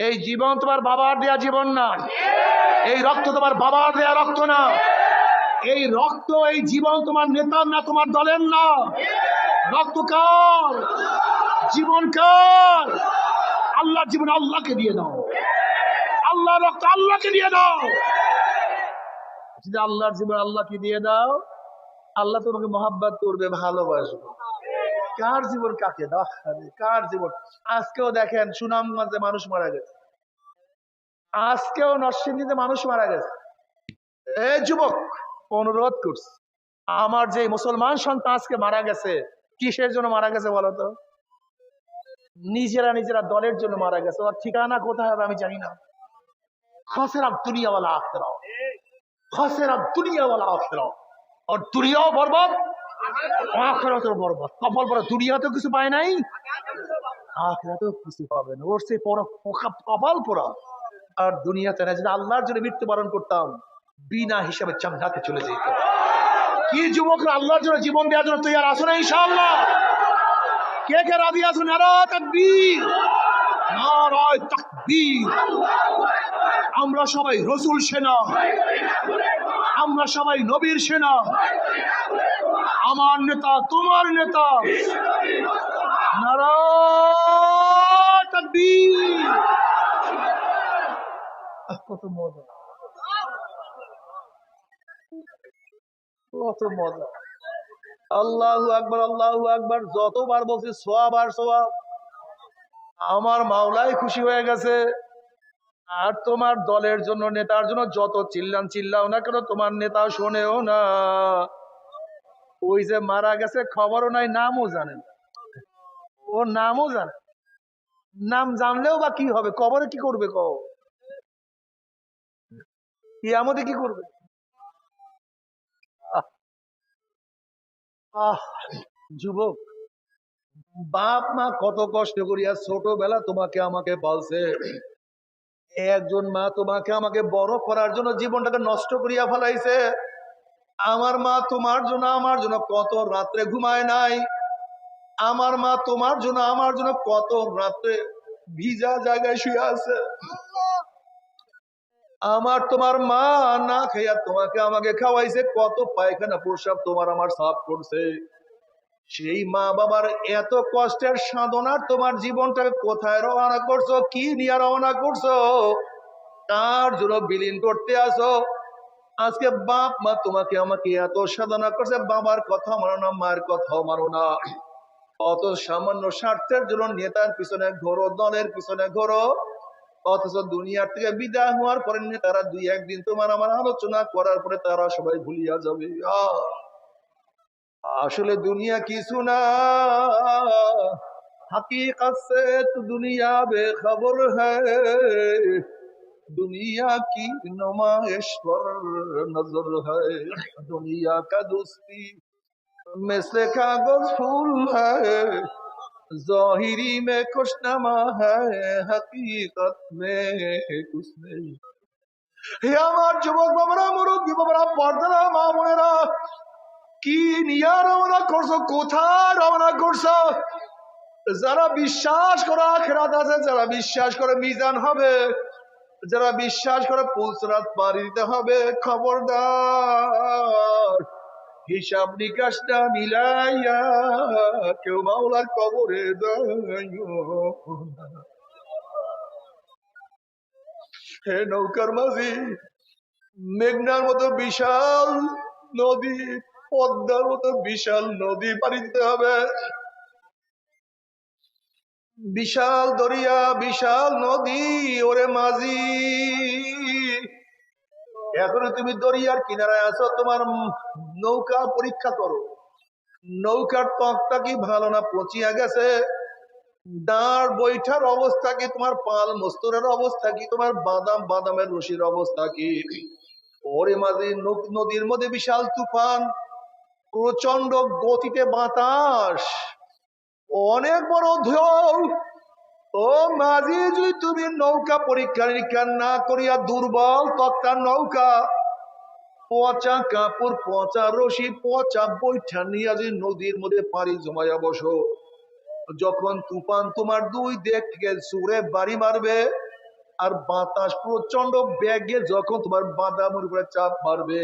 এই জীবন তোমার বাবার দেয়া জীবন না। এই রক্ত তোমার বাবার দেয়া রক্ত না। এই রক্ত, এই জীবন তোমার নেতার না, তোমার দলের না। রক্ত কার? জীবন কার? আল্লাহ জীবন আল্লাহকে দিয়ে দাও। আল্লাহ রক্ত আল্লাহকে দিয়ে দাও। যদি আল্লাহর জীবন আল্লাহকে দিয়ে দাও, আল্লাহ তোমাকে মহাব্বত করবে, ভালোবাসবে। কার জীবন কাকে? দাও কার জীবন? আজকেও দেখেন সুনামগঞ্জে মানুষ মারা গেছে। আজকেও নরসিংদীতে মানুষ মারা গেছে। এ যুবক, অনুরোধ করছি, আমার যে মুসলমান সন্তান আজকে মারা গেছে, কিসের জন্য মারা গেছে বলো তো? নিজেরা নিজেরা দলের জন্য মারা গেছে। ওর ঠিকানা কোথায় হবে আমি জানি না। খসেরা দুনিয়াওয়ালা আখেরা খসেরা দুনিয়াওয়ালা আখেরা আর দুনিয়াও বরবাদ আখেরাতেও বরবাদ কপাল পরে দুনিয়াতেও কিছু পায় নাই, আখেরাতেও কিছু পাবে না। ওর সে পর কপাল পরা। আর দুনিয়াতে না যদি আল্লাহর জন্য মৃত্যুবরণ করতাম, বিনা হিসাবে জান্নাতে চলে যেত। কি যুবকরা আল্লাহর জন্য জীবন দেওয়ার জন্য তৈরি আসো না ইনশাআল্লাহ? কে কে রাজি আছো? নারা তাকবীর। নারায় তাকবীর। আমরা সবাই রসুল সেনা। আমরা সবাই নবীর সেনা। আমার নেতা, তোমার নেতা। কত মজা। কত মজা। আল্লাহু আকবার আল্লাহু আকবার, যতবার বলছি সোয়াব আর আমার মাওলাই খুশি হয়ে গেছে। আর তোমার দলের জন্য, নেতার জন্য যত চিল্লান চিল্লাও না কেন, তোমার নেতা শোনেও না। ওই যে মারা গেছে, খবরও নাই, নামও জানেন ওর নামও জানে নাম জানলেও বা কি হবে, কবরে কি করবে কও? আমাদের কি করবে? আহ যুবক, বাপ মা কত কষ্ট করিয়া ছোটবেলা তোমাকে আমাকে বলছে একজন মা তোমাকে আমাকে বড় করার জন্য জীবনটাকে নষ্ট করিয়া ফেলাইছে। আমার মা তোমার জন্য, আমার জন্য কত রাত্রে ঘুমায় নাই। আমার মা তোমার জন্য, আমার জন্য কত রাত্রে ভিজা জায়গায় শুয়ে আছে। আমার তোমার মা না খাইয়া তোমাকে আমাকে খাওয়াইছে, কত পায়খানা, প্রসাব তোমার আমার সাফ করছে। সেই মা বাবার এত কষ্টের সাধনার তোমার জীবনটাকে কোথায় রওনা করছ? কি নিয়ে রওনা করছ? তার জন্য বিলীন করতে আসো। আজকে বাপ মা তোমাকে আমাকে এত সাধনা করছে, বাবার কথা মানো না, মায়ের কথাও মানো না। অত সামান্য স্বার্থের জন্য নেতার পিছনে ঘোরো, দলের পিছনে ঘোরো। অথচ দুনিয়ার থেকে বিদায় হওয়ার পরে নেতারা দুই একদিন তোমার আমার আলোচনা করার পরে তারা সবাই ভুলিয়া যাবে। আহ! আসলে দুনিয়া কিছু না। حقیقت سے تو دنیا بے خبر ہے دنیا کی نمائش پر نظر ہے دنیا کا دوستی میں سے کاغذ پھول ہے ظاہری میں کچھ نما ہے حقیقت میں کچھ نہیں হে আমার যুবক বাবারা، মুরব্বী বাবারা، পর্দারা، মা কি নিয়ে রওনা করছ? কোথায় রওনা করছ? যারা বিশ্বাস করে আখেরাত আছে, যারা বিশ্বাস করে মিজান হবে, যারা বিশ্বাস করে পুলসরাত পাড়ি দিতে হবে, খবরদার। হিসাব নিকাশটা মিলাইয়া কেউ মাওলার কবরে। হে নৌকার মাঝি, মেঘনার মতো বিশাল নদী পদ্মার মতো বিশাল নদী পাড়ি দিতে হবে। বিশাল দরিয়া, বিশাল নদী, ওরে মাঝি। এখনও তুমি দরিয়ার কিনারায় আছো, তোমার নৌকা পরীক্ষা করো। নৌকার তকটা কি ভালো না পচিয়া গেছে? দাঁড় বৈঠার অবস্থা কি? তোমার পাল মস্তরের অবস্থা কি? তোমার বাদাম, বাদামের রশির অবস্থা কি? ওরে মাঝে, নদ- নদীর মধ্যে বিশাল তুফান। প্রচণ্ড গতিতে বাতাস। অনেক বড় ঢেউ ও মাঝি, যদি তুমি নৌকা পরীক্ষা নিরীক্ষা না করিয়া দুর্বল তক্তার নৌকা, পচা কাপড়, পচা রশি, পচা বৈঠা নিয়ে যদি নদীর মধ্যে পাড়ি জমাইয়া বসো, যখন তুফান তোমার দুই দিক থেকে সুরে বাড়ি মারবে, আর বাতাস প্রচণ্ড ব্যাগে যখন তোমার বাদামের উপরে চাপ মারবে।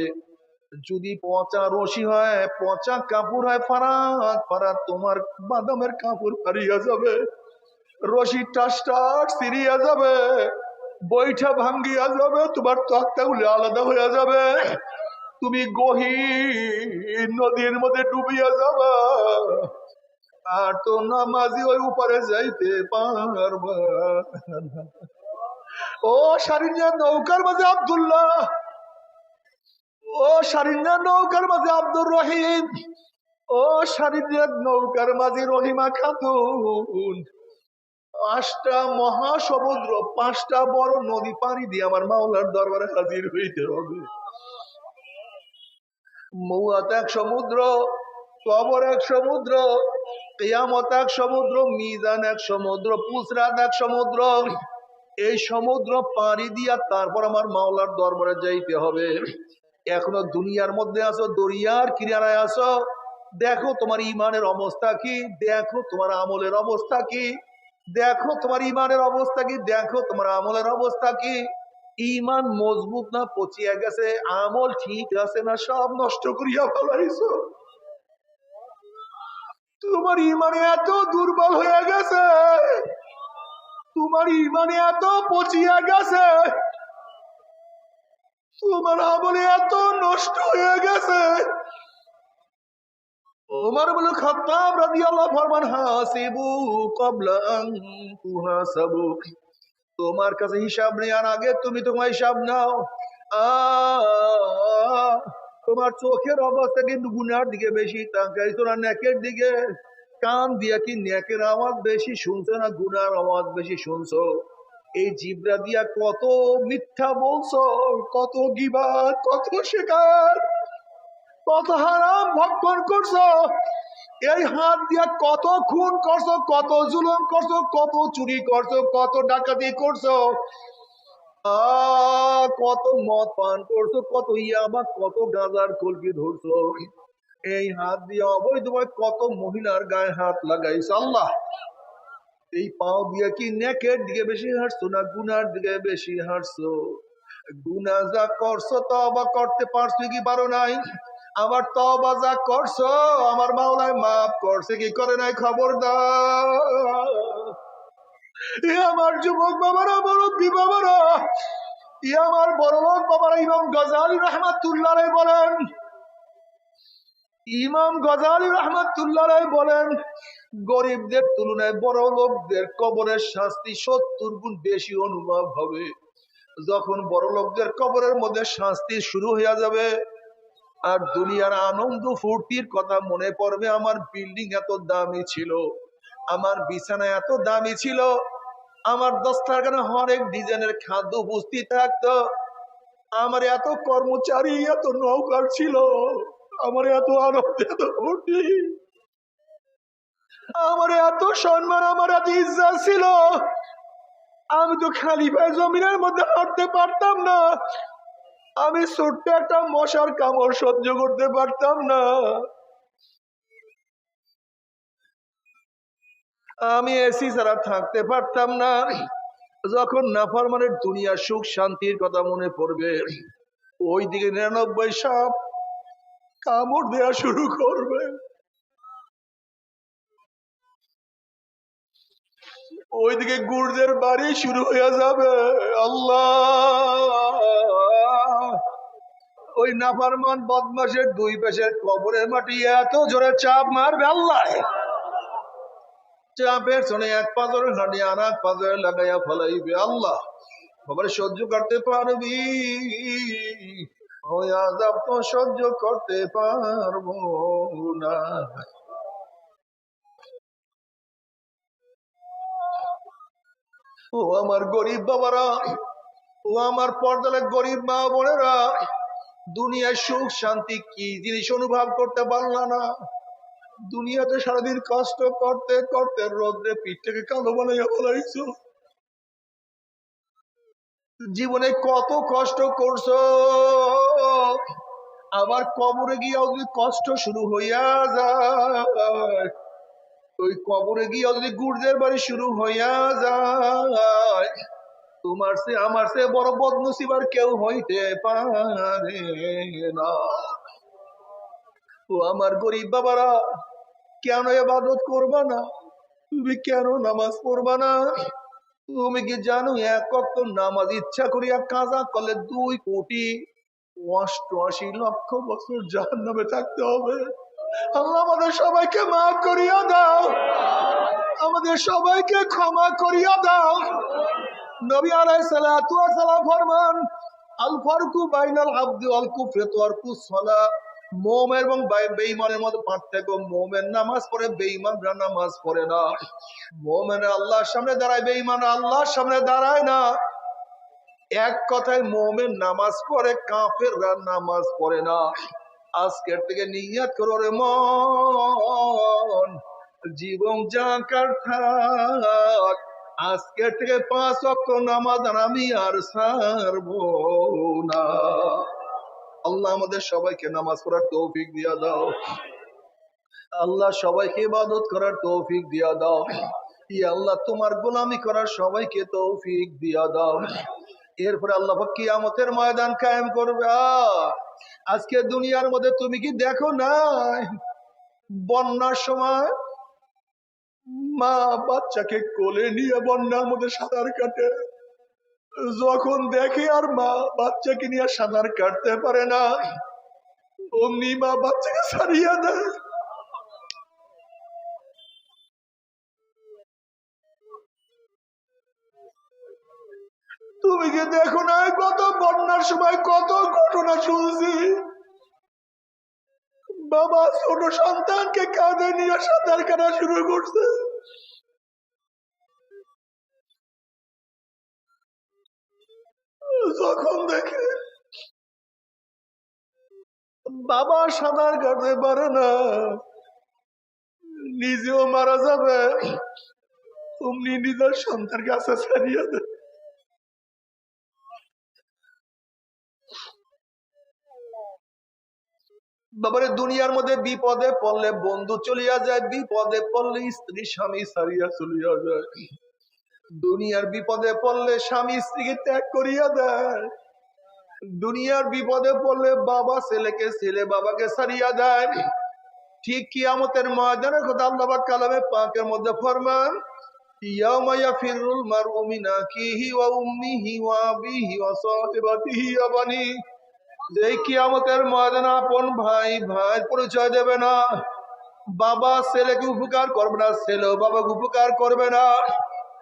যদি পচা রশি হয়, পচা কাপড় হয়, ফারাত ফারাত, তোমার বাদামের কাপড় হারিয়ে যাবে। রশি টাস টাস সিরিয়া যাবে বইটা ভাঙ্গিয়া যাবে, তোমার তক্তাগুলি আলাদা হয়ে যাবে। তুমি গহীন নদীর মধ্যে ডুবিয়া যাবা। আর তো নামাজি ওই উপরে যাইতে পারবা ও সারিনিয়া নৌকার মাঝে আব্দুল্লাহ ও সারিনিয়া নৌকার মাঝে আব্দুর রহিম। ও সারিনিয়া নৌকার মাঝে রহিমা খাতুন পাঁচটা মহাসমুদ্র, পাঁচটা বড় নদী পাড়ি দিয়ে আমার মাওলার দরবারে হাজির হইতে হবে। মৌয়াত এক সমুদ্র, কবর এক সমুদ্র, কেয়ামত এক সমুদ্র, মিজান এক সমুদ্র পুসরাত এক সমুদ্র। এই সমুদ্র পাড়ি দিয়া তারপর আমার মাওলার দরবারে যাইতে হবে। এখনও দুনিয়ার মধ্যে আছো, দরিয়ার কিনারায় আছো। দেখো তোমার ইমানের অবস্থা কি, দেখো তোমার আমলের অবস্থা কি, দেখো তোমার ইমানের অবস্থা কি, দেখো তোমার আমলের অবস্থা কি। ইমান মজবুত না পচিয়া গেছে, আমল ঠিক আছে না সব নষ্ট করিয়া ফেলাইছো। তোমার ইমানে এত দুর্বল হয়ে গেছে, তোমার ইমানে এত পচিয়া গেছে তোমার আমলে এত নষ্ট হয়ে গেছে। ওমর বলে খাত্তাব রাদিয়াল্লাহু ফরমান হাসিবু ক্বাবলা তুহাসাবু। তোমার কাছে হিসাব নেওয়ার আগে তুমি তোমার হিসাব নাও। তোমার চোখের অবস্থা কিন্তু গুনার দিকে বেশি তাকাইছো না নেকের দিকে। কান দিয়া কি নেকের আওয়াজ বেশি শুনছো না গুনার আওয়াজ বেশি শুনছো? এই জিব্রা দিয়া কত মিথ্যা বলছো, কত গিবাদ, কত শেখার কত হারাম ভক্ষণ করছ, এই হাত দিয়া কত খুন করছ, কত জুলুম করছ, কত চুরি করছ, কত ডাকাতি করছ কত মদ পান করছ, কত ইয়াবা, কত গাঁজার কলকি ধরছো, এই হাত দিয়ে অবৈধভাবে কত মহিলার গায়ে হাত লাগাইছো আল্লাহ। এই পাও দিয়ে কি নেকের দিকে বেশি হাঁটছো না গুনার দিকে বেশি হাঁটছো? গুনা যা করছ তবা করতে পারছ কি পারো নাই? আবার তবা যা করছ, আমার মাওলায় মাফ করছে কি করে নাই খবর দাও আমার যুবক বাবারা, মুরব্বী বাবারা আমার বড় লোক বাবারা, ইমাম গজালি রহমাতুল্লাহ বলেন ইমাম গজালি রহমাতুল্লাহ বলেন, গরিবদের তুলনায় বড় লোকদের কবরের শাস্তি সত্তর গুণ বেশি অনুভব হবে। যখন বড় লোকদের কবরের মধ্যে শাস্তি শুরু হয়ে যাবে, আর দুনিয়ার আনন্দ ফুর্তির কথা মনে পড়বে, আমার বিল্ডিং এত দামি ছিল, আমার বিছানা এত দামি ছিল, আমার দস্তারখানে হরেক ডিজাইনের খাদ্য উপস্থিত থাকতো, আমার এত কর্মচারী, এত নৌকার ছিল। আমার এত আনন্দ এত ফুর্তি আমার এত সম্মান, আমার এত ইজ্জত ছিল। আমি তো খালি পায়ে জমিনের মধ্যে হাঁটতে পারতাম না। আমি ছোট্ট একটা মশার কামড় সহ্য করতে পারতাম না। আমি এসি ছাড়া থাকতে পারতাম না। যখন নাফরমানের দুনিয়ার সুখ শান্তির কথা মনে পড়বে ওই দিকে নিরানব্বই সাপ কামড় দেওয়া শুরু করবে। ওইদিকে গুর্জের বাড়ি শুরু হয়ে যাবে। আল্লাহ! ওই নাফারমান বদমাসের দুই পেশের কবরের মাটি এত জোরে চাপ মারবে আল্লাহ! চাপের শোনে এক পাজরের হাঁটি আর এক পাজরে লাগাইয়া ফলাইবে আল্লাহ। বাবার সহ্য করতে পারবি। সহ্য করতে পারব না। ও আমার গরিব বাবারা, ও আমার পর্দালে গরিব মা বোনেরা দুনিয়ার সুখ, শান্তি কি জিনিস অনুভব করতে পারলা না? দুনিয়াতে সারাদিন কষ্ট করতে করতে রোদ্রে পিঠটাকে কালো বানাইয়া বলাইছো জীবনে কত কষ্ট করছ? আবার কবরে গিয়ে যদি কষ্ট শুরু হইয়া যায়। ওই কবরে গিয়ে যদি গুর্জের বাড়ি শুরু হইয়া যায়। তোমার সে, আমার সে বড় বদনসিবার কেউ হইতে পারে না। ও আমার গরিব বাবারা, কেন এবাদত করবা না? তুমি কেন নামাজ পড়বা না? তুমি কি জানো, এক অক্ত নামাজ ইচ্ছা করিয়া কাজা করলে দুই কোটি অষ্টআশি লক্ষ বছর জাহান নামে থাকতে হবে? আল্লাহ আমাদের সবাইকে মাফ করিয়া দাও। আমাদের সবাইকে ক্ষমা করিয়া দাও। নবী ওয়াস সালাম ফরমান, আল ফারকু বাইনাল আবদি ওয়াল কুফরি তারকু সালাহ মোমেন এবং বে- বেঈমানের মধ্যে পার্থক্য। মোমেন নামাজ পড়ে, বেঈমানরা নামাজ পড়ে না। মোমেন আল্লাহর সামনে দাঁড়ায় বেঈমান আল্লাহর সামনে দাঁড়ায় না। এক কথায় মোমেন নামাজ পড়ে, কাফেররা নামাজ পড়ে না। আজকের থেকে নিয়াত করো রে মন। জীবন জাকার থাক। আজকের থেকে পাঁচ অক্ট নামাজ আমি আর সারবো না। আল্লাহ আমাদের সবাইকে নামাজ পড়ার তৌফিক দিয়া দাও। আল্লাহ সবাইকে ইবাদত করার তৌফিক দিয়া দাও। ই আল্লাহ, তোমার গোলামি করার সবাইকে তৌফিক দিয়া দাও। এরপরে আল্লাহ পাক কিয়ামতের ময়দান কায়েম করবে। আজকে দুনিয়ার মধ্যে তুমি কি দেখো না বন্যার সময় মা বাচ্চাকে কোলে নিয়ে বন্যার মধ্যে সাঁতার কাটে। যখন দেখে আর মা বাচ্চাকে নিয়ে সাঁতার কাটতে পারে না, অমনি মা বাচ্চাকে সারিয়ে দেয়। তুমি কি দেখো না কত বন্যার সময় কত ঘটনা শুনছি? বাবা ছোট সন্তানকে কাঁধে নিয়ে সাঁতার কাটা শুরু করছে। যখন দেখে বাবা সাঁতার কাটতে পারে না, নিজেও মারা যাবে। নিজের সন্তান কাছে ছাড়িয়ে বাবারে, দুনিয়ার মধ্যে বিপদে পড়লে বন্ধু চলিয়া যায়, বিপদে পড়লে স্ত্রী, স্বামী সারিয়া চলিয়া যায়। দুনিয়ার বিপদে পড়লে স্বামী স্ত্রীকে ত্যাগ করিয়া দেয়। দুনিয়ার বিপদে পড়লে বাবা ছেলেকে, ছেলে বাবাকে সারিয়া দেয়। ঠিক কিয়ামতের ময়দানের কথা আল্লাহ কালামে পাকের মধ্যে ফরমান মিন আপন ভাই ভাই পরিচয় দেবে না। বাবা ছেলেকে উপকার করবে না, ছেলেও বাবাকে উপকার করবে না।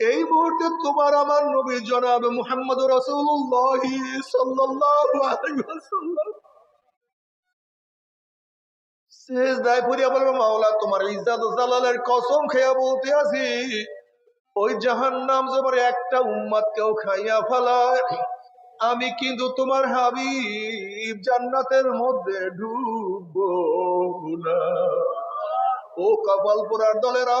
এই মুহূর্তে তোমার আমার নবী জনাব মুহাম্মদ রসুল্লাহ মাওলা, তোমার জালালের কসম খেয়া বলতে আছি। ওই একটা খাইয়া ফেলায়। আমি কিন্তু তোমার হাবিব, জান্নাতের মধ্যে না। ও কপাল পোড়ার দলেরা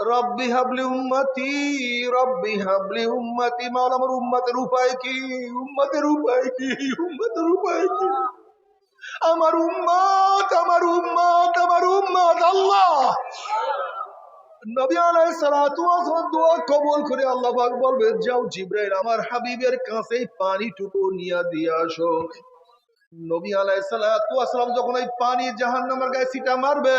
রব্বি হাবলি উম্মতি, রব্বি হাবলি উম্মতি, মাওলা আমার উম্মতের উপায় কি? উম্মতের উপায় কি? উম্মতের উপায় কি? আমার উম্মত আমার উম্মত আমার উম্মত, আল্লাহ! নবী আলাইহিস সালাতু দোয়া কবুল করে আল্লাহ পাক বলবে যাও জিব্রাইল আমার হাবিবের কাছে পানিটুকু নিয়ে দিয়ে আসো। নবী আলাইহিস সালাতু যখন এই পানি জাহান্নামের গায়ে সিটা মারবে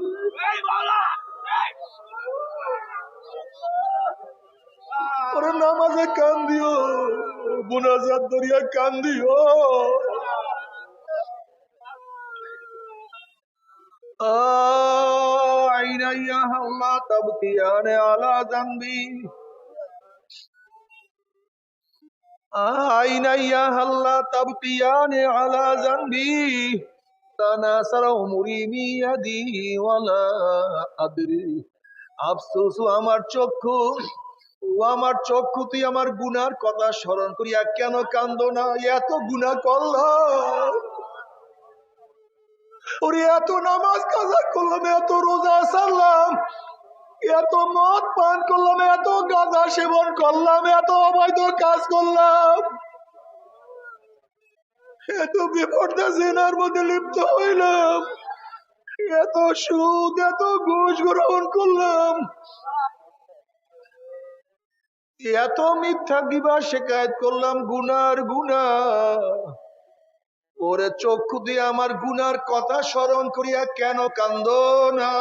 ওরে নামাজে কান দিও বুনাজাত দরিয়া কান দিও আল্লাহ, তাবকিয়ানে আলা জানবি আইনা ইয়া আল্লাহ, তাবকিয়ানে আলা জানবি আফসোস আমার চক্ষু, ও আমার চক্ষু, তুই আমার গুনার কথা স্মরণ করিয়া কেন কান্দ না? এত গুনাহ করলাম। ওরে, এত নামাজ কাজা করলাম, এত রোজা সারলাম, এত মদ পান করলাম, এত গাঁজা সেবন করলাম, এত অবৈধ কাজ করলাম। এত বিপর্দা জেনার মধ্যে লিপ্ত হইলাম। এত সুদ, এত ঘুষ গ্রহণ করলাম। এত মিথ্যা গিবা শেখায়ত করলাম গুনার গুনা ওরে চক্ষু দিয়ে আমার গুনার কথা স্মরণ করিয়া কেন কান্দ না?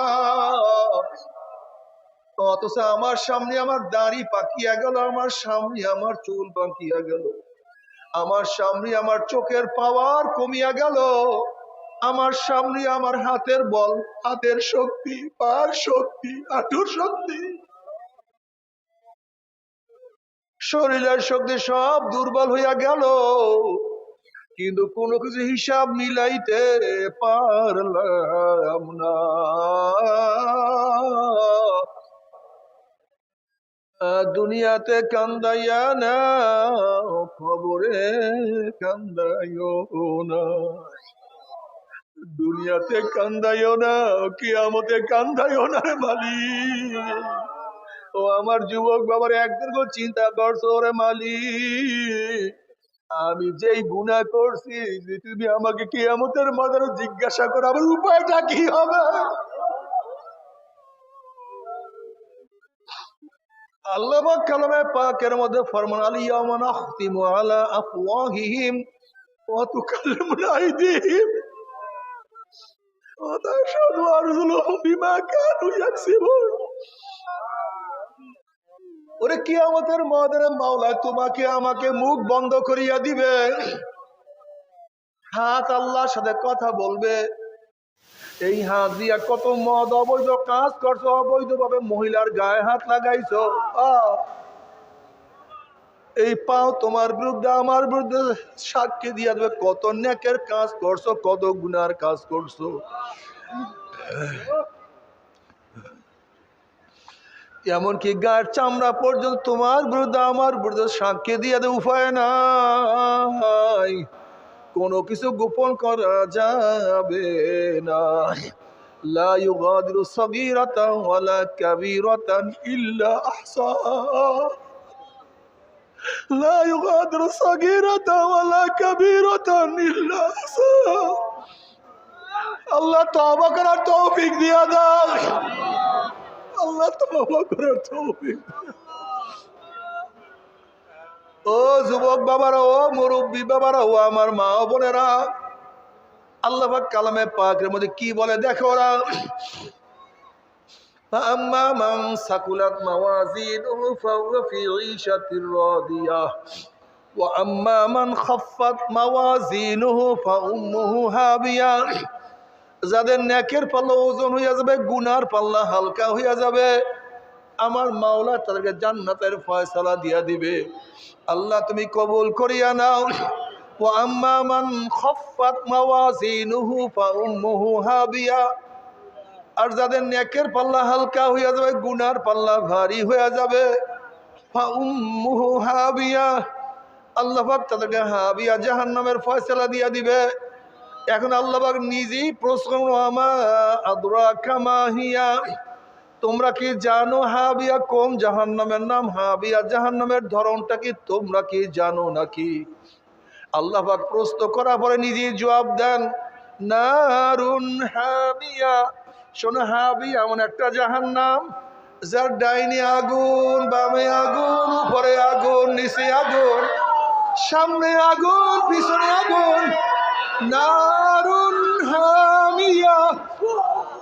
অথচ আমার সামনে আমার দাড়ি পাকিয়া গেল, আমার সামনে আমার চুল পাকিয়া গেল। আমার সামনে আমার চোখের পাওয়ার কমিয়া গেল। আমার সামনে আমার হাতের বল, হাতের শক্তি, পার শক্তি হাঁটুর শক্তি। শরীরের শক্তি সব দুর্বল হইয়া গেল। কিন্তু কোনো কিছু হিসাব মিলাইতে পারলাম না। দুনিয়াতে কান্দাইয়া না খবরে কান্দাইও না। দুনিয়াতে কান্দাইও না, কিয়ামতে কান্দাইও না রে মালিক। ও আমার যুবক বাবার একদিন করে চিন্তা করছ রে মালিক। আমি যেই গুনাহ করছি, তুমি আমাকে কিয়ামতের মাদারে জিজ্ঞাসা করো, আমার উপায়টা কি হবে? আল্লাহ কালামে পাকের মধ্যে ফরমান, আল আলা আফওয়াহিহিম ওয়া আইদিহিম ওয়া তাশহাদু আরজুলুহুম বিমা কানু ইয়াকসিবুন ওরে কিয়ামতের মাওলা তোমাকে আমাকে মুখ বন্ধ করিয়া দিবে। হাত আল্লাহর সাথে কথা বলবে। এই হাত দিয়া কত মদ অবৈধ, কাজ করছ, অবৈধভাবে মহিলার গায়ে হাত লাগাইছো! এই পাও তোমার বিরুদ্ধে, আমার বিরুদ্ধে সাক্ষী দিয়া দেবে, কত নেকের কাজ করছ, কত গুনার কাজ করছ। এমনকি গায়ের চামড়া পর্যন্ত তোমার বিরুদ্ধে, আমার বিরুদ্ধে সাক্ষী দিয়ে দেবে, উপায় নাই। কোনো কিছু গোপন করা যাবে না لا يغادر صغيرة ولا كبيرة إلا أحصاها لا يغادر صغيرة ولا كبيرة إلا أحصاها আল্লাহ তওবা করার তৌফিক দিয়া দাও আল্লাহ তওবা করার তৌফিক ও যুবক বাবারা ও মুরব্বী বাবারা ও আমার মা ও বোনেরা আল্লাহ পাক কালামে পাকের মধ্যে কি বলে দেখো ওরা فأما من ثقلت موازينه فهو في عيشة راضية وأما من خفت موازينه فأمه هاوية যাদের নেকের পাল্লা ওজন হইয়া যাবে গুনার পাল্লা হালকা হইয়া যাবে আমার মাওলা তাদেরকে জান্নাতের ফয়সালা দিয়া দিবে। আল্লাহ তুমি কবুল করিয়া নাও। ও আম্মা মান খফাত মাওয়াজিনুহু ফাউম্মুহু হাবিয়া আর যাদের নেকের পাল্লা হালকা হইয়া যাবে, গুনার পাল্লা ভারী হইয়া যাবে ফাউম্মুহু হাবিয়া আল্লাহ পাক তাদেরকে হাবিয়া জাহান্নামের ফয়সালা দিয়া দিবে। এখন আল্লাহ পাক নিজেই প্রশ্ন আমা আদরা কামাহিয়া তোমরা কি জানো হাবিয়া কোন জাহান্নামের নাম? হাবিয়া জাহান্নামের ধরনটা কি? তোমরা কি জানো নাকি? আল্লাহ পাক করার পরে নিজেই জবাব দেন, নারুন হাবিয়া। শোনো, হাবিয়া এমন একটা জাহান্নাম, যার ডাইনি আগুন, বামে আগুন, উপরে আগুন, নিচে আগুন, সামনে আগুন, পিছনে আগুন। নারুন হামিয়া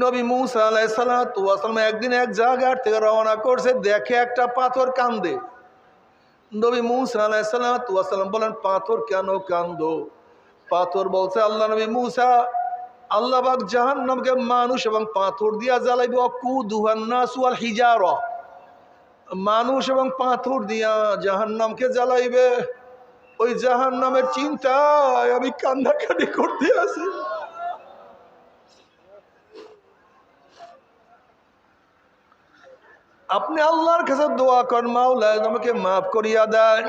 নবী মুসা আলাইসালাম একদিন এক জায়গার থেকে রওনা করছে, দেখে একটা পাথর কান্দে। নবী মুসা আলাইসালাম বলেন, পাথর কেন কান্দো? পাথর বলছে, আল্লাহ নবী মুসা আল্লাহবাক জাহান্নামকে মানুষ এবং পাথর দিয়া জ্বালাইবে অকু দুহান্নাসুয়াল হিজার। মানুষ এবং পাথর দিয়া জাহান্নামকে জ্বালাইবে। ওই জাহান্নামের চিন্তায় আমি কান্নাকাটি করতে আছি আপনি আল্লাহর কাছে দোয়া কর মাওলা আমাকে মাফ করিয়া দেয়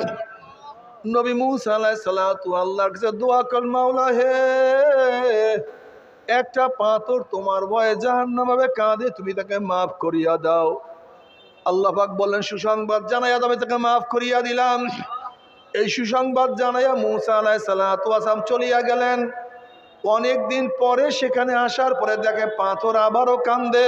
নবী মুসা আলাইহিস সালাতু আল্লাহর কাছে দোয়া কর মাওলা হে, একটা পাথর তোমার ভয়ে হবে কাঁদে, তুমি তাকে মাফ করিয়া দাও। আল্লাহ পাক বলেন, সুসংবাদ জানাইয়া আমি তাকে মাফ করিয়া দিলাম। এই সুসংবাদ জানাইয়া মুসা আলাইহিস সালাতু ওয়াসালাম চলিয়া গেলেন। অনেক দিন পরে সেখানে আসার পরে দেখে পাথর আবারও কান্দে।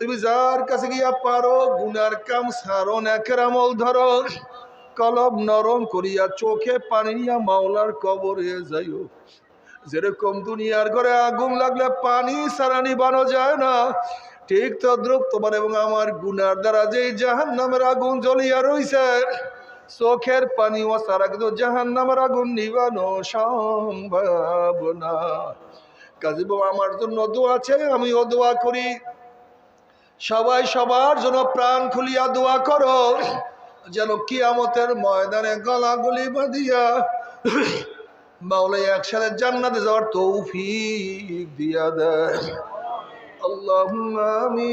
তুমি যার কাছে গিয়া পারো, গুনার কাম সারো নেকের আমল ধরো। কলব নরম করিয়া চোখে পানি নিয়া মাওলার কবরে যাইও। যেরকম দুনিয়ার ঘরে আগুন লাগলে পানি সারা নিবানো যায় না। ঠিক তদ্রুপ তোমার এবং আমার গুনার দ্বারা যে জাহান নামের আগুন জ্বলিয়া রইছে, চোখের পানি ও সারা কিন্তু জাহান নামের আগুন নিবানো সম্ভব না। কাজী বাবা, আমার জন্য দোয়া আছে আমিও দোয়া করি। সবাই সবার জন্য প্রাণ খুলিয়া দোয়া করো, যেন কিয়ামতের ময়দানে গলাগুলি বাঁধিয়া মাওলাই একসাথে জান্নাতে যাওয়ার তৌফিক দিয়া দেয়। আল্লাহ আমি